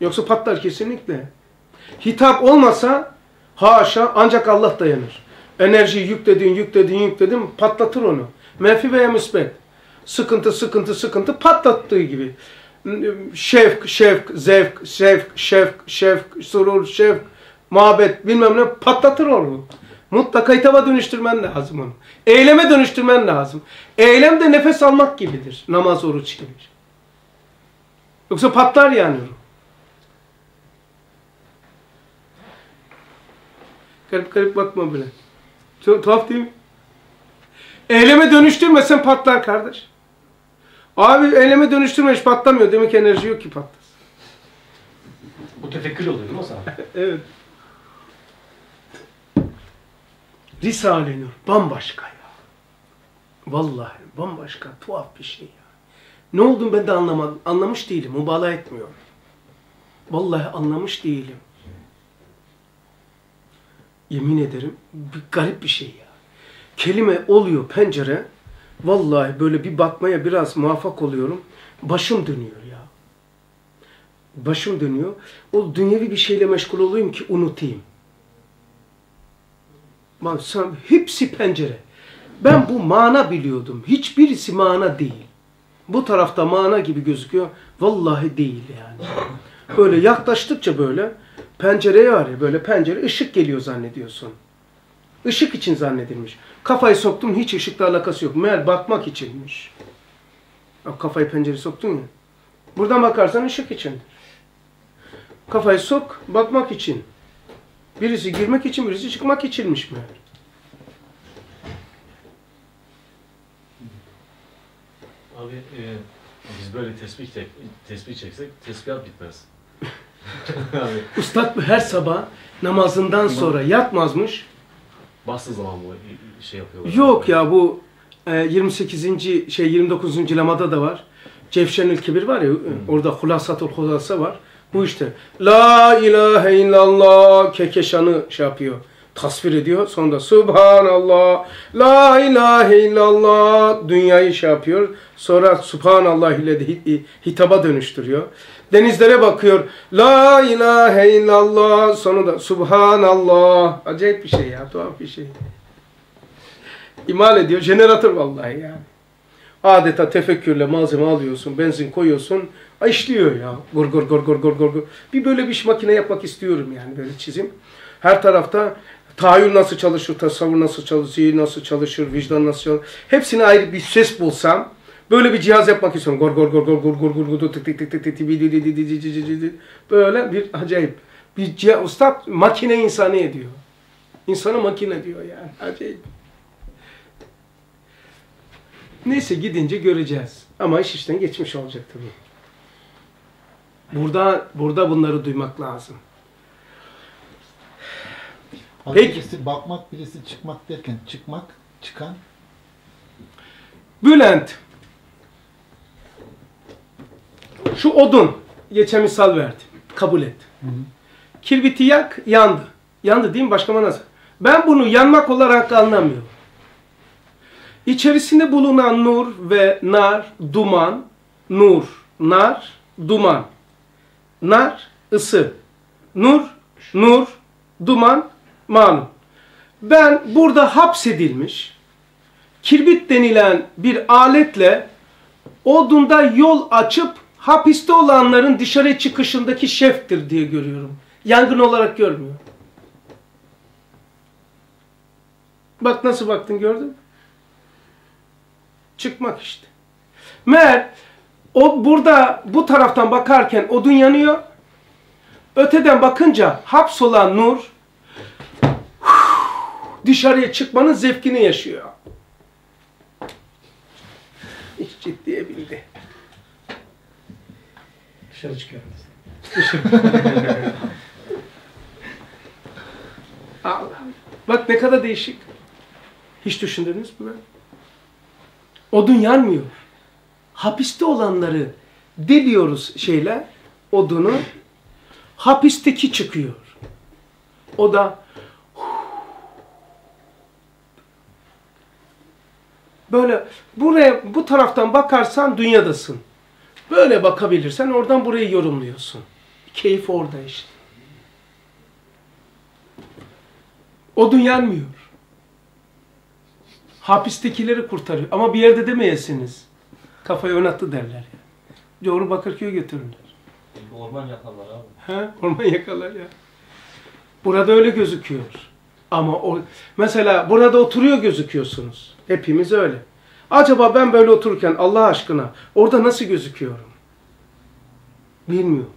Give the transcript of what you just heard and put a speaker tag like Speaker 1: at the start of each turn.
Speaker 1: Yoksa patlar kesinlikle. Hitap olmasa haşa ancak Allah dayanır. Enerjiyi yükledin, yükledin, yükledin patlatır onu. Menfi veya müsbet. Sıkıntı, sıkıntı, sıkıntı patlattığı gibi. Şevk, şevk, zevk, şevk, şevk, şevk, surur, şevk, muhabbet bilmem ne patlatır onu. Mutlaka hitaba dönüştürmen lazım onu. Eyleme dönüştürmen lazım. Eylem de nefes almak gibidir. Namaz, oruç gibi. Yoksa patlar yani. Garip garip bakma bile. Çok tuhaf değil mi? Eyleme dönüştürmesen patlar kardeş. Abi eyleme dönüştürme hiç patlamıyor. Demek enerji yok ki patlasın.
Speaker 2: Bu tefekkür oluyor değil mi o zaman?
Speaker 1: Evet. Risale-i Nur bambaşka ya. Vallahi bambaşka, tuhaf bir şey ya. Ne olduğunu ben de anlamadım. Anlamış değilim, mübalağa etmiyorum. Vallahi anlamış değilim. Yemin ederim bir garip bir şey ya. Kelime oluyor pencere. Vallahi böyle bir bakmaya biraz muvaffak oluyorum. Başım dönüyor ya. Başım dönüyor. O dünyevi bir şeyle meşgul olayım ki unutayım. Bak sen hepsi pencere. Ben bu mana biliyordum. Hiçbirisi mana değil. Bu tarafta mana gibi gözüküyor. Vallahi değil yani. Böyle yaklaştıkça böyle pencereye var ya böyle pencere ışık geliyor zannediyorsun. Işık için zannedilmiş. Kafayı soktum hiç ışıkla alakası yok. Meğer bakmak içinmiş. Kafayı pencereye soktun ya. Buradan bakarsan ışık içindir. Kafayı sok bakmak için. Birisi girmek için birisi çıkmak içinmiş meğer.
Speaker 2: Abi e, biz böyle tesbih, çek, tesbih çeksek tesbihat bitmez.
Speaker 1: Ustad her sabah namazından sonra yatmazmış.
Speaker 2: bastığı zaman bu şey yapıyorlar.
Speaker 1: Yok ya bu e, 28. şey 29. lamada da var. Cevşenül Kibir var ya orada Hulasatul Hulasa var. Bu işte La ilahe illallah kekeşanı şey yapıyor. Tasvir ediyor. Sonra da Subhanallah La ilahe illallah dünyayı şey yapıyor. Sonra Subhanallah ile hitaba dönüştürüyor. Denizlere bakıyor. La ilahe illallah. Sonra da Subhanallah. Acayip bir şey ya. Tuhaf bir şey. İmal ediyor. Jeneratör vallahi yani. Adeta tefekkürle malzeme alıyorsun, benzin koyuyorsun, işliyor ya. Gor gor gor gor gor. gor. Bir böyle bir makine yapmak istiyorum yani böyle çizim. Her tarafta tahayyül nasıl çalışır, tasavvur nasıl çalışır, zihin nasıl çalışır, vicdan nasıl çalışır. Hepsine ayrı bir ses bulsam böyle bir cihaz yapmak istiyorum. Gor gor gor gor gor gor gor gor tık tık tık tık tık böyle bir acayip. Bir cihaz, ustad makine insanı ediyor. İnsanı makine diyor yani. Acayip. Neyse gidince göreceğiz. Ama iş işten geçmiş olacak tabii. Burada burada bunları duymak lazım. Peki.
Speaker 3: Birisi bakmak, birisi çıkmak derken çıkmak, çıkan.
Speaker 1: Bülent. Şu odun. Geçen misal verdim. Kabul et. Kirbiti yak, yandı. Yandı değil mi? Başka manası. Ben bunu yanmak olarak anlamıyorum. İçerisinde bulunan nur ve nar, duman, nur, nar, duman. Nar, ısı. Nur, nur, duman, malum. Ben burada hapsedilmiş, kirbit denilen bir aletle odunda yol açıp hapiste olanların dışarı çıkışındaki şeftir diye görüyorum. Yangın olarak görmüyorum. Bak nasıl baktın gördün? Çıkmak işte. Meğer o burada bu taraftan bakarken odun yanıyor. Öteden bakınca hapsolan nur dışarıya çıkmanın zevkini yaşıyor. İş ciddiye bindi.
Speaker 4: Dışarı çıkıyor.
Speaker 1: Allah. Bak ne kadar değişik. Hiç düşündünüz mü? böyle? Odun yanmıyor. Hapiste olanları deliyoruz şeyle, odunu. Hapisteki çıkıyor. O da böyle buraya bu taraftan bakarsan dünyadasın. Böyle bakabilirsen oradan burayı yorumluyorsun. Keyif orada işte. Odun yanmıyor. Hapistekileri kurtarıyor. Ama bir yerde demeyesiniz. Kafayı oynattı derler. Doğru Bakırköy'e götürürler.
Speaker 4: Orman yakarlar abi.
Speaker 1: Ha, orman yakalar ya. Burada öyle gözüküyor. Ama o mesela burada oturuyor gözüküyorsunuz. Hepimiz öyle. Acaba ben böyle otururken Allah aşkına orada nasıl gözüküyorum? Bilmiyorum.